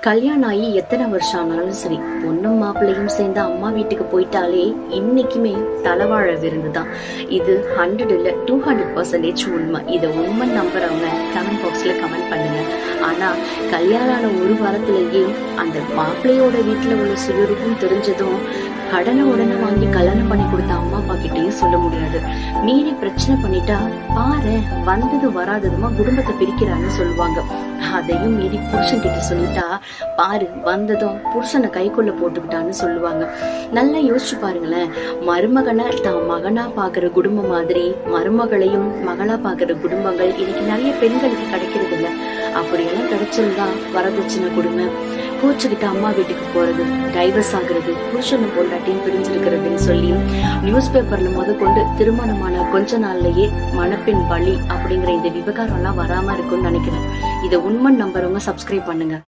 கல்யாணம் ஆகி எத்தனை வருஷம் ஆனாலும் சரி பொண்ணும் மாப்பிள்ளையும் சேர்ந்து அம்மா வீட்டுக்கு போயிட்டாலே இன்னைக்குமே தலைவாழ விருந்து தான் இது ஹண்ட்ரட் இல்ல டூ ஹண்ட்ரட் பர்சன்டேஜ் உண்மை. இதை உண்மை நம்புறவங்க கமெண்ட் பாக்ஸ்ல கமெண்ட் பண்ணுங்க. ஆனா கல்யாணம் ஆன ஒரு வாரத்திலேயே அந்த மாப்பிள்ளையோட வீட்டுல உள்ள சுயரூபம் தெரிஞ்சதும் கடனை உடனே வாங்கி கல்யாணம் பண்ணி கொடுத்த அம்மா அப்பா கிட்டயும் சொல்ல முடியாது. மீறி பிரச்சனை பண்ணிட்டா பாரு வந்தது வராததுமா குடும்பத்தை பிரிக்கிறான்னு சொல்லுவாங்க. அதையும் மீறி புருஷன் கிட்ட சொல்லிட்டா பாரு வந்ததும் புருஷனை கைக்குள்ள போட்டுக்கிட்டான்னு சொல்லுவாங்க. நல்லா யோசிச்சு பாருங்களேன். மருமகனை தான் மகனா பாக்குற குடும்பம் மாதிரி மருமகளையும் மகளா பாக்குற குடும்பங்கள் இன்னைக்கு நிறைய பெண்களுக்கு கிடைக்கிறது இல்லை அப்படியெல்லாம் கிடைச்சிருந்தா வரதட்சணை கொடுமை. கோச்சுக்கிட்டு அம்மா வீட்டுக்கு போறது டைவர்ஸ் ஆகுறது புருஷனும் பொண்டாட்டியும் பிரிஞ்சிருக்கிறதுன்னு சொல்லி நியூஸ் பேப்பர்ல முத கொண்டு திருமணமான கொஞ்ச நாள்லயே மணப்பெண் பலி அப்படிங்கிற இந்த விவகாரம் எல்லாம் வராம இருக்கும்னு நினைக்கிறேன். இதை உண்மை நம்புறவங்க சப்ஸ்கிரைப் பண்ணுங்க.